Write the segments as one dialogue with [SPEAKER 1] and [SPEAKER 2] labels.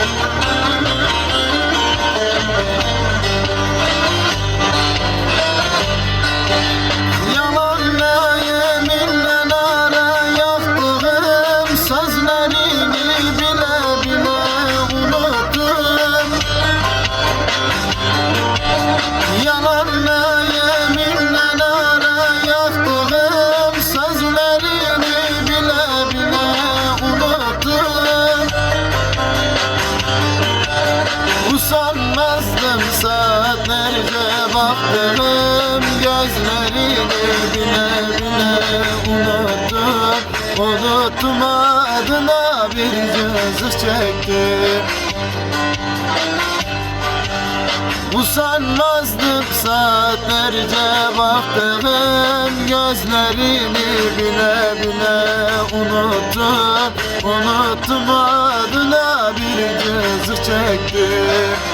[SPEAKER 1] Thank you. Baktığım gözlerini bile bile unuttum. Unuttum adına bir cızık çektim Usanmazdım saatlerce baktığım gözlerini bile bile unuttum. Unuttum adına bir cızık çektim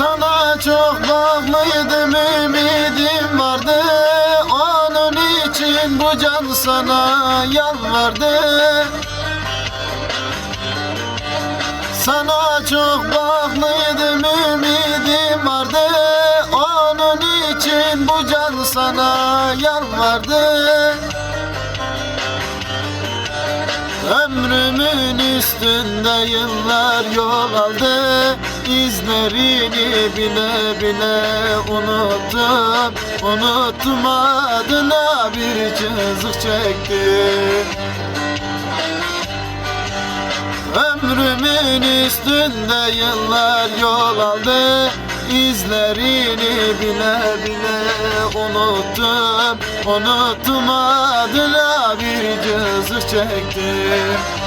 [SPEAKER 1] Sana çok bağlıydım ümidim vardı. Onun için bu can sana yalvardı. Sana çok bağlıydım ümidim vardı. Onun için bu can sana yalvardı. Ömrümün üstünde yıllar yol aldı İzlerini bile bile unuttum. Unuttum adına bir cızık çektim Ömrümün üstünde yıllar yol aldı. İzlerini bile bile unuttum. Unuttum adına bir cızık çektim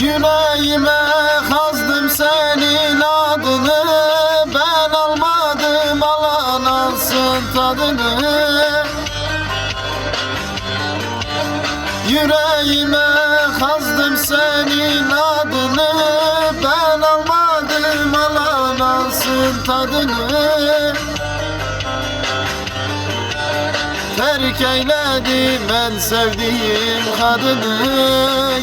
[SPEAKER 1] Yüreğime kazdım senin adını. Ben almadım alan alsın tadını. Yüreğime kazdım senin adını. Ben almadım alan alsın tadını Terk eyledim en sevdiğim kadını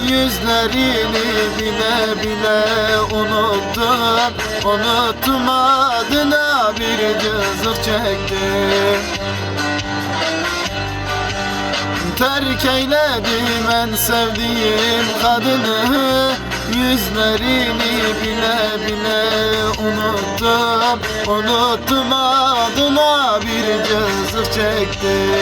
[SPEAKER 1] Yüzlerini bile bile unuttum. Unuttum adına bir cızık çektim. Terk eyledim en sevdiğim kadını Yüzlerini bile bile unuttum. Unuttum adına bir cızık çektim